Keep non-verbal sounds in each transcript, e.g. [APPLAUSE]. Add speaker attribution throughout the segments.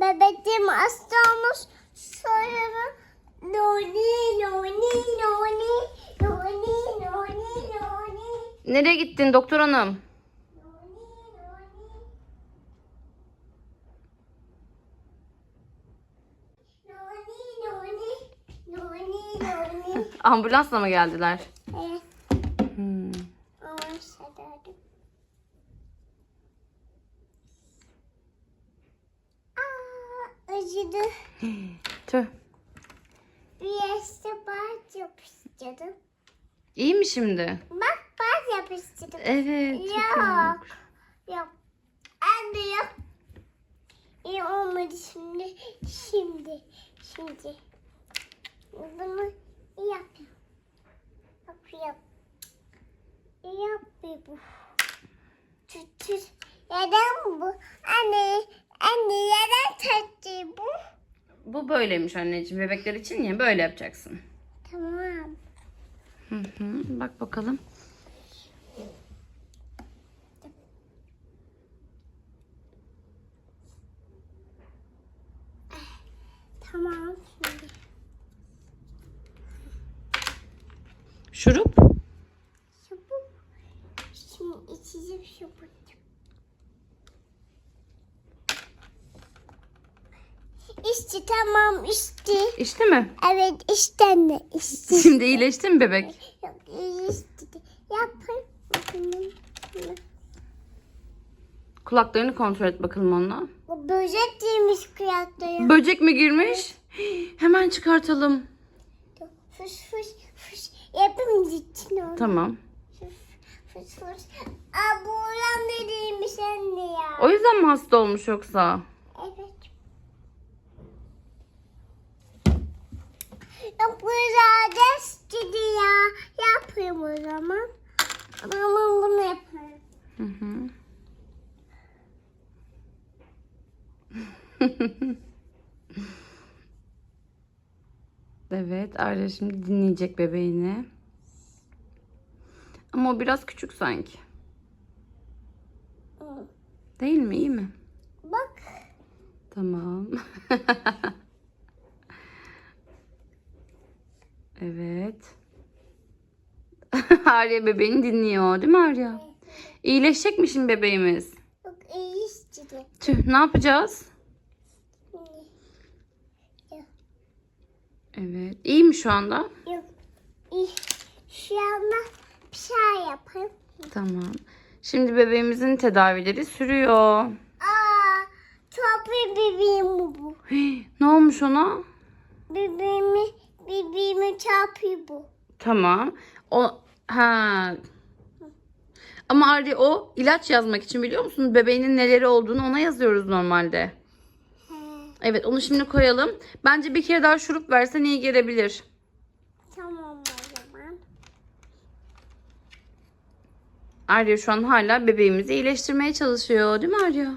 Speaker 1: Bebeğim hasta olmuş. Sonra Noni, noni, noni, noni, noni, noni,
Speaker 2: Nereye gittin doktor hanım? Ambulansla mı geldiler?
Speaker 1: Evet,
Speaker 2: Hmm.
Speaker 1: ama acıdı. [GASPS]
Speaker 2: Tüh.
Speaker 1: Bir yaşta baz yapıştırdım.
Speaker 2: İyi mi şimdi?
Speaker 1: Bak baz yapıştırdım.
Speaker 2: Evet.
Speaker 1: Yok. Yok. Anne yok. İyi olmadı şimdi. Şimdi. Şimdi. Bunu yap. Yap yap. Yap bir bu. Tut tut. Neden bu? Anne. Anne neden tattı bu?
Speaker 2: Böyleymiş anneciğim. Bebekler için ya böyle yapacaksın.
Speaker 1: Tamam.
Speaker 2: Hı hı. Bak bakalım.
Speaker 1: Tamam şimdi.
Speaker 2: Şurup.
Speaker 1: Çabuk. Şimdi içeceğim çabuk. İşte tamam işte.
Speaker 2: İşte mi?
Speaker 1: Evet işte anne işte. [LAUGHS]
Speaker 2: Şimdi iyileşti mi bebek?
Speaker 1: Yok. Yapın. Bakın.
Speaker 2: Kulaklarını kontrol et bakalım onunla.
Speaker 1: Böcek değilmiş kıyafetleri.
Speaker 2: Böcek mi girmiş? [GASPS] Hemen çıkartalım.
Speaker 1: Fış fış fış. Yapayım için onu.
Speaker 2: Tamam.
Speaker 1: Fış fış. Aa bu olan da değilmiş anne ya.
Speaker 2: O yüzden mi hasta olmuş yoksa?
Speaker 1: Evet. Burada destidi ya. Yapayım o zaman. Ama bunu yaparım.
Speaker 2: Hı hı. [LAUGHS] evet Arya şimdi dinleyecek bebeğini. Ama o biraz küçük sanki. Değil mi? İyi mi?
Speaker 1: Bak.
Speaker 2: Tamam. [LAUGHS] evet. [LAUGHS] Arya bebeğini dinliyor değil mi Arya? İyileşecek mi şimdi bebeğimiz?
Speaker 1: Yok iyi istedi.
Speaker 2: Tüh ne yapacağız? Evet. İyi mi şu anda?
Speaker 1: Yok iyi. Şu anda bir şey yapayım.
Speaker 2: Tamam. Şimdi bebeğimizin tedavileri sürüyor.
Speaker 1: Aa, çok bir bebeğim bu. bu.
Speaker 2: Hii, ne olmuş ona?
Speaker 1: Bebeğimi, bebeğimi çarpıyor bu.
Speaker 2: Tamam. O ha. Ama Arya o ilaç yazmak için biliyor musun? Bebeğinin neleri olduğunu ona yazıyoruz normalde.
Speaker 1: He,
Speaker 2: Evet onu şimdi koyalım. Bence bir kere daha şurup versen iyi gelebilir.
Speaker 1: tamam o zaman.
Speaker 2: Arya şu an hala bebeğimizi iyileştirmeye çalışıyor. Değil mi Arya?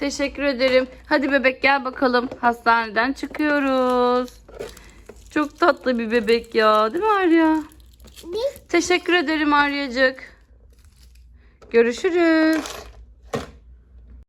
Speaker 2: Teşekkür ederim. Hadi bebek gel bakalım. Hastaneden çıkıyoruz. Çok tatlı bir bebek ya. Değil mi Arya? Teşekkür ederim Aryacık. Görüşürüz.